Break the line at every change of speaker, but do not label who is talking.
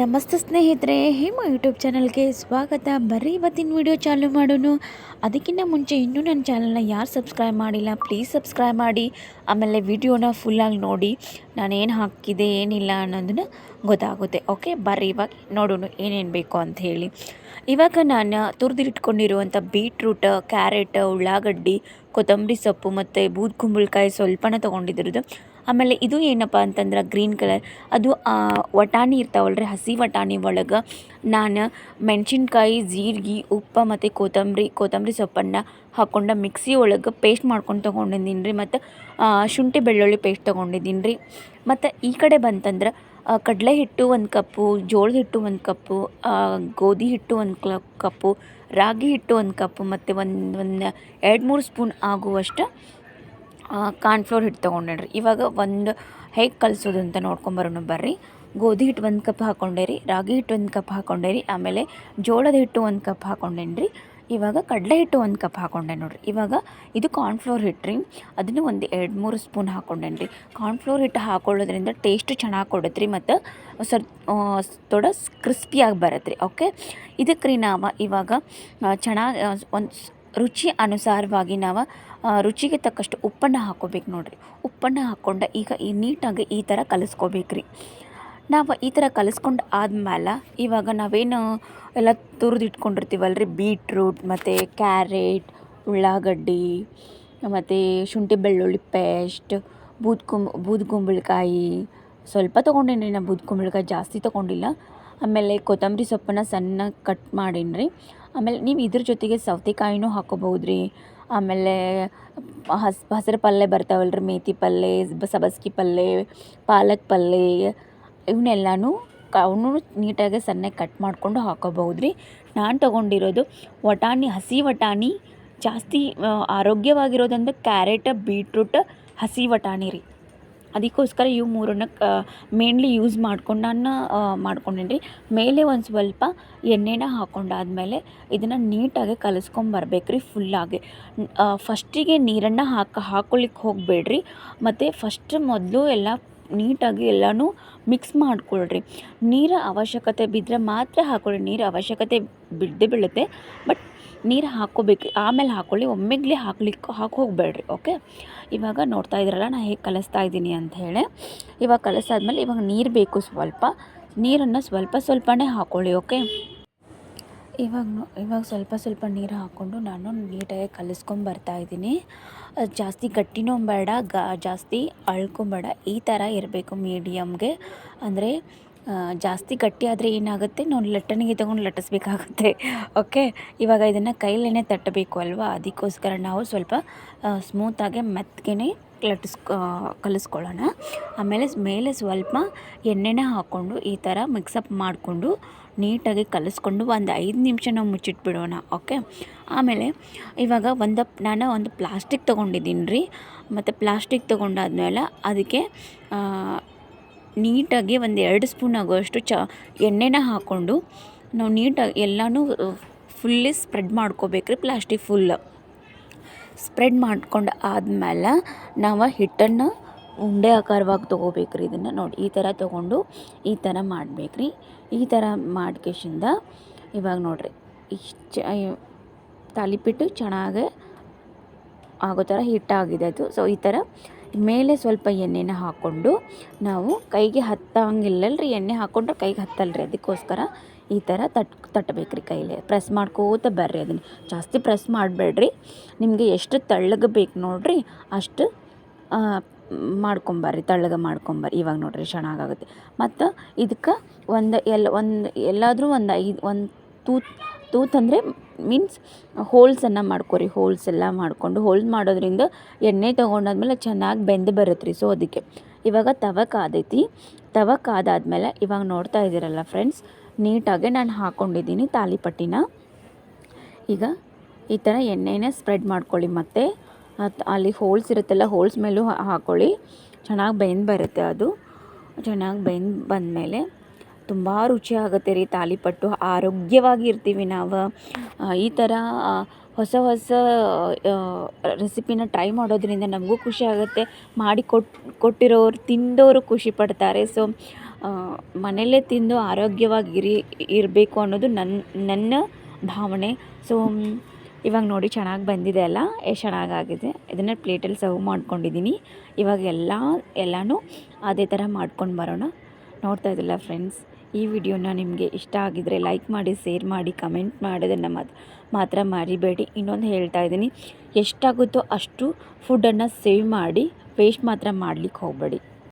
ನಮಸ್ತೆ ಸ್ನೇಹಿತರೆ, ಹೇಮ ಯೂಟ್ಯೂಬ್ ಚಾನಲ್ಗೆ ಸ್ವಾಗತ. ಬರ್ರಿ, ಇವತ್ತಿನ ವಿಡಿಯೋ ಚಾಲು ಮಾಡೋಣ ಅದಕ್ಕಿಂತ ಮುಂಚೆ ಇನ್ನೂ ನನ್ನ ಚಾನಲ್ನ ಯಾರು ಸಬ್ಸ್ಕ್ರೈಬ್ ಮಾಡಿಲ್ಲ ಪ್ಲೀಸ್ ಸಬ್ಸ್ಕ್ರೈಬ್ ಮಾಡಿ. ಆಮೇಲೆ ವಿಡಿಯೋನ ಫುಲ್ಲಾಗಿ ನೋಡಿ. ನಾನು ಏನು ಹಾಕಿದೆ, ಏನಿಲ್ಲ ಅನ್ನೋದನ್ನ ಗೊತ್ತಾಗುತ್ತೆ. ಓಕೆ ಬರ್ರಿ, ಇವಾಗ ನೋಡೋಣ ಏನೇನು ಬೇಕು ಅಂತ ಹೇಳಿ. ಇವಾಗ ನಾನು ತುರಿದಿಟ್ಕೊಂಡಿರುವಂಥ ಬೀಟ್ರೂಟ್ ಕ್ಯಾರೆಟ್ ಉಳ್ಳಾಗಡ್ಡಿ, ಕೊತ್ತಂಬರಿ ಸೊಪ್ಪು ಮತ್ತು ಬೂದ್ ಕುಂಬಳಕಾಯಿ ಸ್ವಲ್ಪನ ತೊಗೊಂಡಿದ್ರದ್ದು ಆಮೇಲೆ ಇದು ಏನಪ್ಪ ಅಂತಂದ್ರೆ ಗ್ರೀನ್ ಕಲರ್. ಅದು ವಟಾಣಿ ಇರ್ತಾವಲ್ರಿ, ಹಸಿ ವಟಾಣಿ ಒಳಗೆ ನಾನು ಮೆಣಸಿನ್ಕಾಯಿ, ಜೀರಿಗೆ, ಉಪ್ಪು ಮತ್ತು ಕೊತ್ತಂಬರಿ ಕೊತ್ತಂಬರಿ ಸೊಪ್ಪನ್ನು ಹಾಕ್ಕೊಂಡು ಮಿಕ್ಸಿ ಒಳಗೆ ಪೇಸ್ಟ್ ಮಾಡ್ಕೊಂಡು ತೊಗೊಂಡಿದ್ದೀನಿ ರೀ ಮತ್ತು ಶುಂಠಿ ಬೆಳ್ಳುಳ್ಳಿ ಪೇಸ್ಟ್ ತೊಗೊಂಡಿದ್ದೀನಿ ರೀ ಮತ್ತು ಈ ಕಡೆ ಬಂತಂದ್ರೆ ಕಡಲೆ ಹಿಟ್ಟು ಒಂದು ಕಪ್ಪು, ಜೋಳದ ಹಿಟ್ಟು ಒಂದು ಕಪ್ಪು ಗೋಧಿ ಹಿಟ್ಟು ಒಂದು ಕಪ್ಪು, ರಾಗಿ ಹಿಟ್ಟು ಒಂದು ಕಪ್ಪು, ಮತ್ತು ಒಂದು ಒಂದು, ಎರಡು ಮೂರು ಸ್ಪೂನ್ ಆಗುವಷ್ಟು ಕಾರ್ನ್ಫ್ಲೋರ್ ಹಿಟ್ಟು ತೊಗೊಂಡೇನ್ರಿ. ಇವಾಗ ಒಂದು ಹೇಗೆ ಕಲಿಸೋದು ಅಂತ ನೋಡ್ಕೊಂಬರೋಣ ಬರ್ರಿ. ಗೋಧಿ ಹಿಟ್ಟು ಒಂದು ಕಪ್ ಹಾಕ್ಕೊಂಡೆ ರೀ ರಾಗಿ ಹಿಟ್ಟು ಒಂದು ಕಪ್ ಹಾಕ್ಕೊಂಡೆ ರೀ ಆಮೇಲೆ ಜೋಳದ ಹಿಟ್ಟು ಒಂದು ಕಪ್ ಹಾಕ್ಕೊಂಡೇನಿ ರೀ ಇವಾಗ ಕಡಲೆ ಹಿಟ್ಟು ಒಂದು ಕಪ್ ಹಾಕ್ಕೊಂಡೆ ನೋಡಿರಿ. ಇವಾಗ ಇದು ಕಾರ್ನ್ ಫ್ಲೋರ್ ಹಿಟ್ಟು ರೀ. ಅದನ್ನು ಒಂದು ಎರಡು ಮೂರು ಸ್ಪೂನ್ ಹಾಕ್ಕೊಂಡೇನಿ ರೀ ಕಾರ್ನ್ಫ್ಲೋರ್ ಹಿಟ್ಟು ಹಾಕೊಳ್ಳೋದ್ರಿಂದ ಟೇಸ್ಟ್ ಚೆನ್ನಾಗಿ ಕೊಡುತ್ತೆ ರೀ ಮತ್ತು ಸ್ವಲ್ಪ ಥೋಡ ಕ್ರಿಸ್ಪಿಯಾಗಿ ಬರುತ್ತೆ ರೀ ಓಕೆ? ಇದಕ್ಕೆ ರೀ ನಾವು ಇವಾಗ ಚೆನ್ನಾಗಿ ಒಂದು ರುಚಿ ಅನುಸಾರವಾಗಿ ನಾವು ರುಚಿಗೆ ತಕ್ಕಷ್ಟು ಉಪ್ಪನ್ನು ಹಾಕೋಬೇಕು ನೋಡಿರಿ. ಉಪ್ಪನ್ನು ಹಾಕ್ಕೊಂಡು ಈಗ ಈ ನೀಟಾಗಿ ಈ ಥರ ಕಲಿಸ್ಕೋಬೇಕ್ರಿ. ನಾವು ಈ ಥರ ಕಲಿಸ್ಕೊಂಡು ಆದಮೇಲೆ ಇವಾಗ ನಾವೇನು ಎಲ್ಲ ತುರಿದು ಇಟ್ಕೊಂಡಿರ್ತೀವಲ್ಲ ರೀ ಬೀಟ್ರೂಟ್, ಮತ್ತು ಕ್ಯಾರೆಟ್, ಉಳ್ಳಾಗಡ್ಡಿ, ಮತ್ತು ಶುಂಠಿ ಬೆಳ್ಳುಳ್ಳಿ ಪೇಸ್ಟ್, ಬೂದ್ಕುಂಬ್ ಕುಂಬ್ ಬೂದ್ ಕುಂಬಳಕಾಯಿ ಸ್ವಲ್ಪ ತೊಗೊಂಡೇನಿ ನಾನು ಬೂದ್ಕುಂಬಳಕಾಯಿ ಬೂದ್ ಜಾಸ್ತಿ ತೊಗೊಂಡಿಲ್ಲ. ಆಮೇಲೆ ಕೊತ್ತಂಬರಿ ಸೊಪ್ಪನ್ನು ಸಣ್ಣಗೆ ಕಟ್ ಮಾಡೀನಿ ರೀ ಆಮೇಲೆ ನೀವು ಇದ್ರ ಜೊತೆಗೆ ಸೌತೆಕಾಯಿನೂ ಹಾಕೋಬೋದು ರೀ ಆಮೇಲೆ ಹಸ್, ಹಸಿರು ಪಲ್ಯ ಬರ್ತಾವಲ್ಲ ರೀ ಮೇಥಿ ಪಲ್ಯ ಸಬ್ಬಸ್ಗೆ ಪಲ್ಯ ಪಾಲಕ್ ಪಲ್ಯ ಇವನ್ನೆಲ್ಲನೂ ಅವನ್ನೂ ನೀಟಾಗಿ ಸಣ್ಣಗೆ ಕಟ್ ಮಾಡಿಕೊಂಡು ಹಾಕ್ಕೋಬಹುದು ರೀ ನಾನು ತೊಗೊಂಡಿರೋದು ವಟಾಣಿ, ಹಸಿ ವಟಾಣಿ ಜಾಸ್ತಿ ಆರೋಗ್ಯವಾಗಿರೋದಂದ್ರೆ ಕ್ಯಾರೆಟ್, ಬೀಟ್ರೂಟ್, ಹಸಿ ವಟಾಣಿ ರೀ. ಅದಕ್ಕೋಸ್ಕರ ಇವು ಮೂರನ್ನ ಮೇನ್ಲಿ ಯೂಸ್ ಮಾಡ್ಕೊಂಡು ನಾನು ಮಾಡ್ಕೊಂಡೇನಿ ರೀ ಮೇಲೆ ಒಂದು ಸ್ವಲ್ಪ ಎಣ್ಣೆನ ಹಾಕ್ಕೊಂಡಾದ್ಮೇಲೆ ಇದನ್ನು ನೀಟಾಗಿ ಕಲಸ್ಕೊಂಬರ್ಬೇಕು ರೀ ಫುಲ್ಲಾಗಿ ಫಸ್ಟಿಗೆ ನೀರನ್ನು ಹಾಕಿ ಹಾಕೊಳ್ಳಿಕ್ಕೆ ಹೋಗಬೇಡ್ರಿ. ಮತ್ತು ಫಸ್ಟ್ ಮೊದಲು ಎಲ್ಲ ನೀಟಾಗಿ ಎಲ್ಲನೂ ಮಿಕ್ಸ್ ಮಾಡ್ಕೊಳ್ರಿ. ನೀರು ಅವಶ್ಯಕತೆ ಬಿದ್ದರೆ ಮಾತ್ರ ಹಾಕೊಳ್ಳಿ ನೀರು ಅವಶ್ಯಕತೆ ಬಿದ್ದೇ ಬೀಳುತ್ತೆ. ಬಟ್ ನೀರು ಹಾಕೋಬೇಕು ಆಮೇಲೆ ಹಾಕ್ಕೊಳ್ಳಿ, ಒಮ್ಮೆಗ್ಲೆ ಹಾಕ್ಲಿಕ್ಕೆ ಹಾಕಿ ಹೋಗಬೇಡ್ರಿ ಓಕೆ ಇವಾಗ ನೋಡ್ತಾ ಇದ್ದೀರಲ್ಲ ನಾನು ಹೇಗೆ ಕಲಿಸ್ತಾ ಇದ್ದೀನಿ ಅಂತ ಹೇಳಿ. ಇವಾಗ ಕಲಿಸಾದ್ಮೇಲೆ ಇವಾಗ ನೀರು ಬೇಕು ಸ್ವಲ್ಪ. ನೀರನ್ನು ಸ್ವಲ್ಪ ಸ್ವಲ್ಪನೇ ಹಾಕ್ಕೊಳ್ಳಿ ಓಕೆ ಇವಾಗ ಇವಾಗ ಸ್ವಲ್ಪ ಸ್ವಲ್ಪ ನೀರು ಹಾಕ್ಕೊಂಡು ನಾನು ನೀಟಾಗಿ ಕಲಿಸ್ಕೊಂಬರ್ತಾ ಇದ್ದೀನಿ. ಜಾಸ್ತಿ ಗಟ್ಟಿನೂ ಬೇಡ, ಗ, ಜಾಸ್ತಿ ಅಳ್ಕೊಂಬೇಡ ಈ ಥರ ಇರಬೇಕು ಮೀಡಿಯಮ್ಗೆ ಅಂದರೆ ಜಾಸ್ತಿ ಗಟ್ಟಿ ಆದರೆ ಏನಾಗುತ್ತೆ? ನಾವು ಲಟ್ಟಣಿಗೆ ತಗೊಂಡು ಲಟ್ಟಿಸ್ಬೇಕಾಗುತ್ತೆ. ಓಕೆ ಇವಾಗ ಇದನ್ನು ಕೈಲೇ ತಟ್ಟಬೇಕು ಅಲ್ವಾ? ಅದಕ್ಕೋಸ್ಕರ ನಾವು ಸ್ವಲ್ಪ ಸ್ಮೂತಾಗೆ ಮೆತ್ತಗೆ ಲಟ್ಟಿಸ್ಕೊ ಕಲಿಸ್ಕೊಳ್ಳೋಣ. ಆಮೇಲೆ ಮೇಲೆ ಸ್ವಲ್ಪ ಎಣ್ಣೆನ ಹಾಕ್ಕೊಂಡು ಈ ಥರ ಮಿಕ್ಸಪ್ ಮಾಡಿಕೊಂಡು ನೀಟಾಗಿ ಕಲಿಸ್ಕೊಂಡು ಒಂದು ಐದು ನಿಮಿಷ ನಾವು ಮುಚ್ಚಿಟ್ಬಿಡೋಣ. ಓಕೆ ಆಮೇಲೆ ಇವಾಗ ಒಂದು, ನಾನು ಒಂದು ಪ್ಲಾಸ್ಟಿಕ್ ತೊಗೊಂಡಿದ್ದೀನಿ ರೀ. ಮತ್ತು ಪ್ಲಾಸ್ಟಿಕ್ ತೊಗೊಂಡಾದ್ಮೇಲೆ ಅದಕ್ಕೆ ನೀಟಾಗಿ ಒಂದು ಎರಡು ಸ್ಪೂನ್ ಆಗುವಷ್ಟು ಚ ಎಣ್ಣೆನ ಹಾಕ್ಕೊಂಡು ನಾವು ನೀಟಾಗಿ ಎಲ್ಲನೂ ಫುಲ್ಲಿ ಸ್ಪ್ರೆಡ್ ಮಾಡ್ಕೋಬೇಕು ರೀ ಪ್ಲಾಸ್ಟಿಕ್ ಫುಲ್. ಸ್ಪ್ರೆಡ್ ಮಾಡ್ಕೊಂಡು ಆದ್ಮೇಲೆ ನಾವು ಹಿಟ್ಟನ್ನು ಉಂಡೆ ಆಕಾರವಾಗಿ ತೊಗೋಬೇಕು ರೀ ಇದನ್ನು ನೋಡಿ, ಈ ಥರ ತೊಗೊಂಡು ಈ ಥರ ಮಾಡ್ಬೇಕು ರೀ ಈ ಥರ ಮಾಡ್ಕೇಶಿಂದ ಇವಾಗ ನೋಡಿರಿ, ಇಷ್ಟು ತಾಲಿಪಿಟ್ಟು ಚೆನ್ನಾಗೆ ಆಗೋ ಥರ ಹಿಟ್ಟಾಗಿದೆ ಅದು. ಸೊ ಈ ಥರ ಮೇಲೆ ಸ್ವಲ್ಪ ಎಣ್ಣೆನ ಹಾಕ್ಕೊಂಡು ನಾವು ಕೈಗೆ ಹತ್ತಂಗಿಲ್ಲಲ್ರಿ, ಎಣ್ಣೆ ಹಾಕ್ಕೊಂಡ್ರೆ ಕೈಗೆ ಹತ್ತಲ್ರಿ. ಅದಕ್ಕೋಸ್ಕರ ಈ ಥರ ತಟ್ ತಟ್ಟಬೇಕ್ರಿ ಕೈಲೇ. ಪ್ರೆಸ್ ಮಾಡ್ಕೋತ ಬರ್ರಿ ಅದನ್ನು. ಜಾಸ್ತಿ ಪ್ರೆಸ್ ಮಾಡಬೇಡ್ರಿ. ನಿಮಗೆ ಎಷ್ಟು ತಳ್ಳಗಬೇಕು ನೋಡಿರಿ, ಅಷ್ಟು ಮಾಡ್ಕೊಂಬರ್ರಿ, ತಳ್ಳಗ ಮಾಡ್ಕೊಂಬರ್ರಿ. ಇವಾಗ ನೋಡಿರಿ ಚೆನ್ನಾಗಾಗುತ್ತೆ ಮತ್ತು ಇದಕ್ಕೆ ಒಂದು ಎಲ್ಲ ಒಂದು, ಎಲ್ಲಾದರೂ ಒಂದು ಐದು, ಒಂದು ತೂತ್ ತೂತ್ ಅಂದರೆ ಮೀನ್ಸ್ ಹೋಲ್ಸನ್ನು ಮಾಡ್ಕೊರಿ ಹೋಲ್ಸ್ ಎಲ್ಲ ಮಾಡಿಕೊಂಡು ಹೋಲ್ಸ್ ಮಾಡೋದ್ರಿಂದ ಎಣ್ಣೆ ತೊಗೊಂಡಾದ್ಮೇಲೆ ಚೆನ್ನಾಗಿ ಬೆಂದು ಬರುತ್ತೆ ಸೊ ಅದಕ್ಕೆ ಇವಾಗ ತವ ಕಾದೈತಿ. ತವ ಕಾದಾದ್ಮೇಲೆ ಇವಾಗ ನೋಡ್ತಾ ಇದ್ದೀರಲ್ಲ ಫ್ರೆಂಡ್ಸ್ ನೀಟಾಗಿ ನಾನು ಹಾಕ್ಕೊಂಡಿದ್ದೀನಿ ತಾಲಿಪಟ್ಟಿನ. ಈಗ ಈ ಥರ ಎಣ್ಣೆನೇ ಸ್ಪ್ರೆಡ್ ಮಾಡ್ಕೊಳ್ಳಿ ಮತ್ತು. ಅಲ್ಲಿ ಹೋಲ್ಸ್ ಇರುತ್ತಲ್ಲ ಹೋಲ್ಸ್ ಮೇಲೂ ಹಾಕ್ಕೊಳ್ಳಿ ಚೆನ್ನಾಗಿ ಬೆಂದು ಬರುತ್ತೆ ಅದು. ಚೆನ್ನಾಗಿ ಬೆಂದು ಬಂದಮೇಲೆ ತುಂಬ ರುಚಿಯಾಗುತ್ತೆ ರೀ ತಾಲಿಪಟ್ಟು. ಆರೋಗ್ಯವಾಗಿ ಇರ್ತೀವಿ ನಾವು ಈ ಥರ ಹೊಸ ಹೊಸ ರೆಸಿಪಿನ ಟ್ರೈ ಮಾಡೋದರಿಂದ ನಮಗೂ ಖುಷಿ ಆಗುತ್ತೆ. ಮಾಡಿ ಕೊಟ್ಟು ಕೊಟ್ಟಿರೋರು ತಿಂದವರು ಖುಷಿ ಪಡ್ತಾರೆ. ಸೊ ಮನೆಯಲ್ಲೇ ತಿಂದು ಆರೋಗ್ಯವಾಗಿರಿ, ಇರಬೇಕು ಅನ್ನೋದು ನನ್ನ ನನ್ನ ಭಾವನೆ. ಸೊ ಇವಾಗ ನೋಡಿ ಚೆನ್ನಾಗಿ ಬಂದಿದೆ ಅಲ್ಲ? ಎಷ್ಟು ಚೆನ್ನಾಗಾಗಿದೆ ಇದನ್ನು ಪ್ಲೇಟಲ್ಲಿ ಸರ್ವ್ ಮಾಡ್ಕೊಂಡಿದ್ದೀನಿ ಇವಾಗ ಎಲ್ಲ, ಎಲ್ಲನೂ ಅದೇ ಥರ ಮಾಡ್ಕೊಂಡು ಬರೋಣ. ನೋಡ್ತಾ ಇದ್ದಿಲ್ಲ ಫ್ರೆಂಡ್ಸ್ ಈ ವಿಡಿಯೋನ ನಿಮಗೆ ಇಷ್ಟ ಆಗಿದರೆ ಲೈಕ್ ಮಾಡಿ, ಶೇರ್ ಮಾಡಿ, ಕಮೆಂಟ್ ಮಾಡೋದನ್ನು ಮಾತ್ರ ಮಾತ್ರ ಮರಿಬೇಡಿ. ಇನ್ನೊಂದು ಹೇಳ್ತಾ ಇದ್ದೀನಿ, ಎಷ್ಟಾಗುತ್ತೋ ಅಷ್ಟು ಫುಡ್ಡನ್ನು ಸೇವ್ ಮಾಡಿ ವೇಸ್ಟ್ ಮಾತ್ರ ಮಾಡಲಿಕ್ಕೆ ಹೋಗಬೇಡಿ.